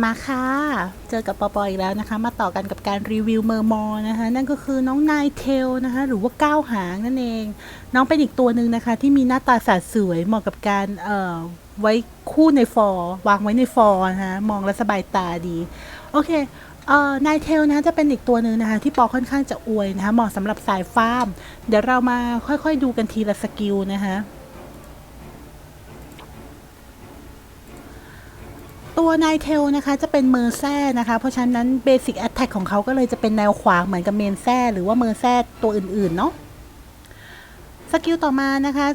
มาค่ะ เจอกับปอปออีกแล้วนะคะ มาต่อกันกับการรีวิวเมอร์มอนะคะ นั่นก็คือน้องนายเทลนะคะ หรือว่าก้าวหางนั่นเอง น้องเป็นอีกตัวหนึ่งนะคะ ที่มีหน้าตาสดสวยเหมาะกับการเอ่อไว้คู่ในฟอร์วางไว้ในฟอร์นะคะมองแล้วสบายตาดี โอเคเอ่อนายเทลนะคะจะเป็นอีกตัวหนึ่งนะคะ ที่ปอค่อนข้างจะอวยนะคะเหมาะสำหรับสายฟาร์ม เดี๋ยวเรามาค่อยๆดูกันทีละสกิลนะคะ ตัวนายเทลนะคะจะเป็นเมอร์แซ่นะคะ เพราะฉะนั้นเบสิกแอ t แทกของเขาก็เลยจะเป็นแนวขวางเหมือนกับเมนแซ่หรือว่าเมอร์แซ่ตัวอื่น ๆ เนาะสกิลต่อมานะคะ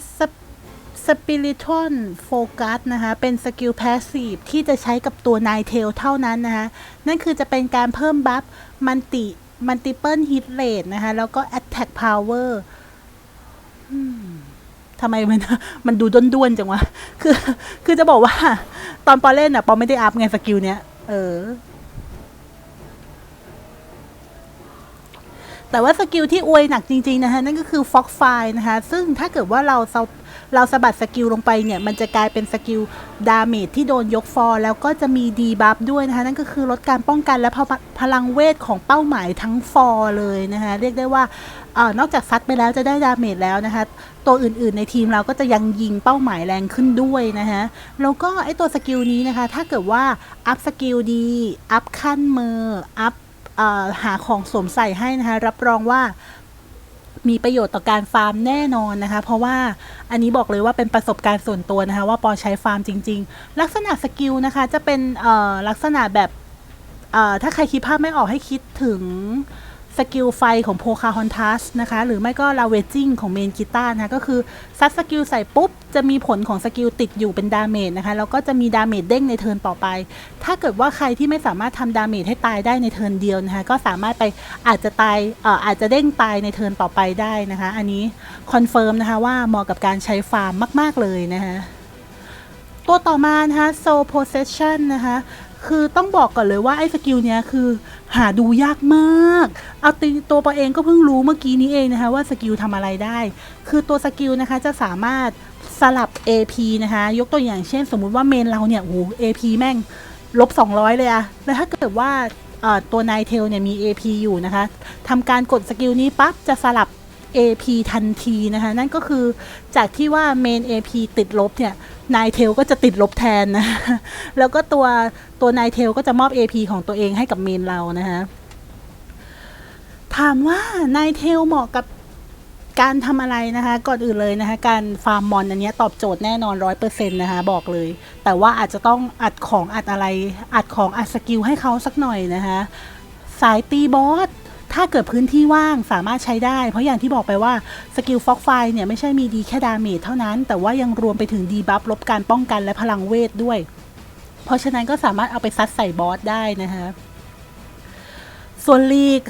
สปิริตอนโฟกัสนะคะ เป็นสกิลพาสซีฟที่จะใช้กับตัวนายเทลเท่านั้นนะคะ นั่นคือจะเป็นการเพิ่มบัฟมันติมันติเปิลฮิตเรทนะคะ แล้วก็ Attack Power อืม ทำไมมันมันดูด้วนๆจังวะ คือ คือจะบอกว่า ตอนปอเล่นอะ ปอไม่ได้อัพไงสกิลเนี้ย เออ แต่ว่าสกิลที่อวยหนักจริง ๆ นะคะนั่นก็คือฟ็อกไฟนะคะ ซึ่งถ้าเกิดว่าเรา เราสะบัดสกิลลงไปเนี่ย มันจะกลายเป็นสกิลดาเมจที่โดนยกฟอร์แล้วก็จะมีดีบัฟด้วยนะคะ นั่นก็คือลดการป้องกันและพพลังเวทของเป้าหมายทั้งฟอร์เลยนะคะ เรียกได้ว่าออนอกจากซัดไปแล้วจะได้ดาเมจแล้วนะคะ ตัวอื่นๆในทีมเราก็จะยังยิงเป้าหมายแรงขึ้นด้วยนะคะแล้วก็ไอตัวสกิลนี้นะคะ ถ้าเกิดว่าอัพสกิลดี อัพขั้นมือ อัพหาของสวมใส่ให้นะคะ รับรองว่า มีประโยชน์ต่อการฟาร์มแน่นอนนะคะ เพราะว่าอันนี้บอกเลยว่าเป็นประสบการณ์ส่วนตัวนะคะ ว่าปอใช้ฟาร์มจริง ๆ ลักษณะสกิลนะคะจะเป็นลักษณะแบบถ้าใครคิดภาพไม่ออกให้คิดถึง สกิลไฟของโพคาฮอนทัสนะคะ หรือไม่ก็ลาเวจิ้งของเมนกีตาร์นะคะก็คือซัดสกิลใส่ปุ๊บ จะมีผลของสกิลติดอยู่เป็นดาเมจนะคะ แล้วก็จะมีดาเมจเด้งในเทิร์นต่อไป ถ้าเกิดว่าใครที่ไม่สามารถทำดาเมจให้ตายได้ในเทิร์นเดียวนะคะ ก็สามารถไปอาจจะตายเอ่ออาจจะเด้งตายในเทิร์นต่อไปได้นะคะ อันนี้คอนเฟิร์มนะคะว่าเหมาะกับการใช้ฟาร์มมาก ๆ เลยนะคะตัวต่อมานะคะ Soul p o s s e s s i o นะคะคือต้องบอกก่อนเลยว่าไอ้สกิลเนี้ยคือ หาดูยากมาก เอาตีตัวปอเองก็เพิ่งรู้เมื่อกี้นี้เองนะคะว่าสกิลทำอะไรได้ คือตัวสกิลนะคะจะสามารถสลับ AP นะคะ ยกตัวอย่างเช่น สมมุติว่าเมนเราเนี่ยโอ้ AP แม่งลบ 200 เลยอะแล้วถ้าเกิดว่าตัวนายเทลเนี่ยมี AP อยู่นะคะทำการกดสกิลนี้ปั๊บจะสลับ AP ทันทีนะคะนั่นก็คือจากที่ว่าเมน AP ติดลบเนี่ยนายเทลก็จะติดลบแทนนะแล้วก็ตัวตัวนายเทลก็จะมอบ AP ของตัวเองให้กับเมนเรานะคะถามว่านายเทลเหมาะกับการทำอะไรนะคะ ก่อนอื่นเลยนะคะ การฟาร์มมอนอันนี้ตอบโจทย์แน่นอนร้อยเปอร์เซ็นต์นะคะบอกเลย แต่ว่าอาจจะต้องอัดของอัดอะไร อัดของอัดสกิลให้เขาสักหน่อยนะคะ สายตีบอส ถ้าเกิดพื้นที่ว่างสามารถใช้ได้ เพราะอย่างที่บอกไปว่าสกิลฟ็อกไฟเนี่ยไม่ใช่มีดีแค่ดาเมจเท่านั้น แต่ว่ายังรวมไปถึงดีบัฟลบการป้องกันและพลังเวทด้วย เพราะฉะนั้นก็สามารถเอาไปซัดใส่บอสได้นะคะส่วนลีก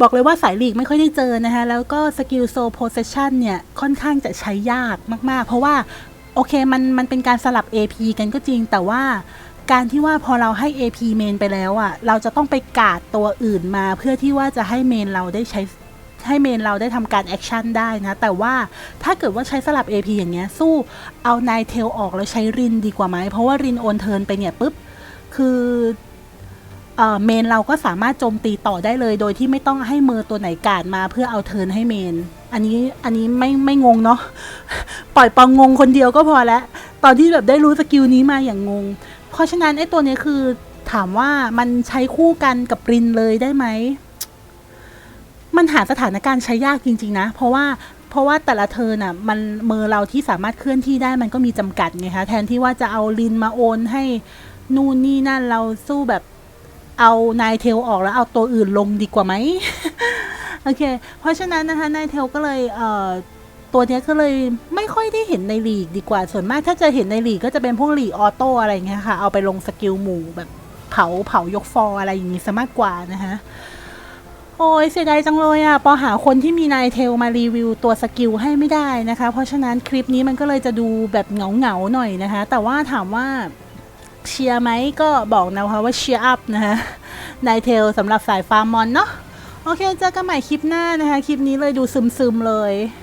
บอกเลยว่าสายลีกไม่ค่อยได้เจอนะคะแล้วก็สกิลโซโพเซชันเนี่ย ค่อนข้างจะใช้ยากมาก ๆ เพราะว่า โอเคมันมันเป็นการสลับ AP กันก็จริงแต่ว่า การที่ว่าพอเราให้ AP เมนไปแล้วอะ่ะ เราจะต้องไปกาดตัวอื่นมาเพื่อที่ว่าจะให้เมนเราได้ใช้ให้เมนเราได้ทำการแอคชั่นได้นะ แต่ว่าถ้าเกิดว่าใช้สลับ AP อย่างเงี้ย สู้เอานายเทลออกแล้วใช้รินดีกว่าไหม เพราะว่ารินโอนเทิร์นไปเนี่ยปุ๊บ คือเมนเราก็สามารถโจมตีต่อได้เลย โดยที่ไม่ต้องให้เมอร์ตัวไหนกาดมาเพื่อเอาเทิร์นให้เมน อันนี้อันนี้ไม่ไม่งงเนาะปล่อยปองงงคนเดียวก็พอแล้วตอนที่แบบได้รู้สกิลนี้มาอย่างงง เพราะฉะนั้นไอ้ตัวนี้คือถามว่ามันใช้คู่กันกับรินเลยได้ไหม มันหาสถานการณ์ใช้ยากจริง ๆ นะ เพราะว่าเพราะว่าแต่ละเทิร์นอะมันมือเราที่สามารถเคลื่อนที่ได้มันก็มีจำกัดไงคะแทนที่ว่าจะเอาลินมาโอนให้นู่นนี่นั่นเราสู้แบบเอานายเทลออกแล้วเอาตัวอื่นลงดีกว่าไหม โอเค เพราะฉะนั้นนะคะนายเทลก็เลยเอ่อตัวนี้ก็เลยไม่ค่อยได้เห็นในลีกดีกว่า ส่วนมากถ้าจะเห็นในลีกก็จะเป็นพวกลีกออโต้อะไรเงี้ยค่ะ เอาไปลงสกิลหมู่แบบเผาเผายกฟอร์อะไรอย่างงี้ซะมากกว่านะคะโอ้ยเสียดายจังเลยอะ่ะพอหาคนที่มีนายเทลมารีวิวตัวสกิลให้ไม่ได้นะคะ เพราะฉะนั้นคลิปนี้มันก็เลยจะดูแบบเหงาเหงาหน่อยนะคะ แต่ว่าถามว่าเชียร์ไหมก็บอกนะคะว่าเชียร์อัพนะคะนายเทลสำหรับสายฟาร์มมอนเนาะ โอเคเจอกันใหม่คลิปหน้านะคะ คลิปนี้เลยดูซึมๆเลย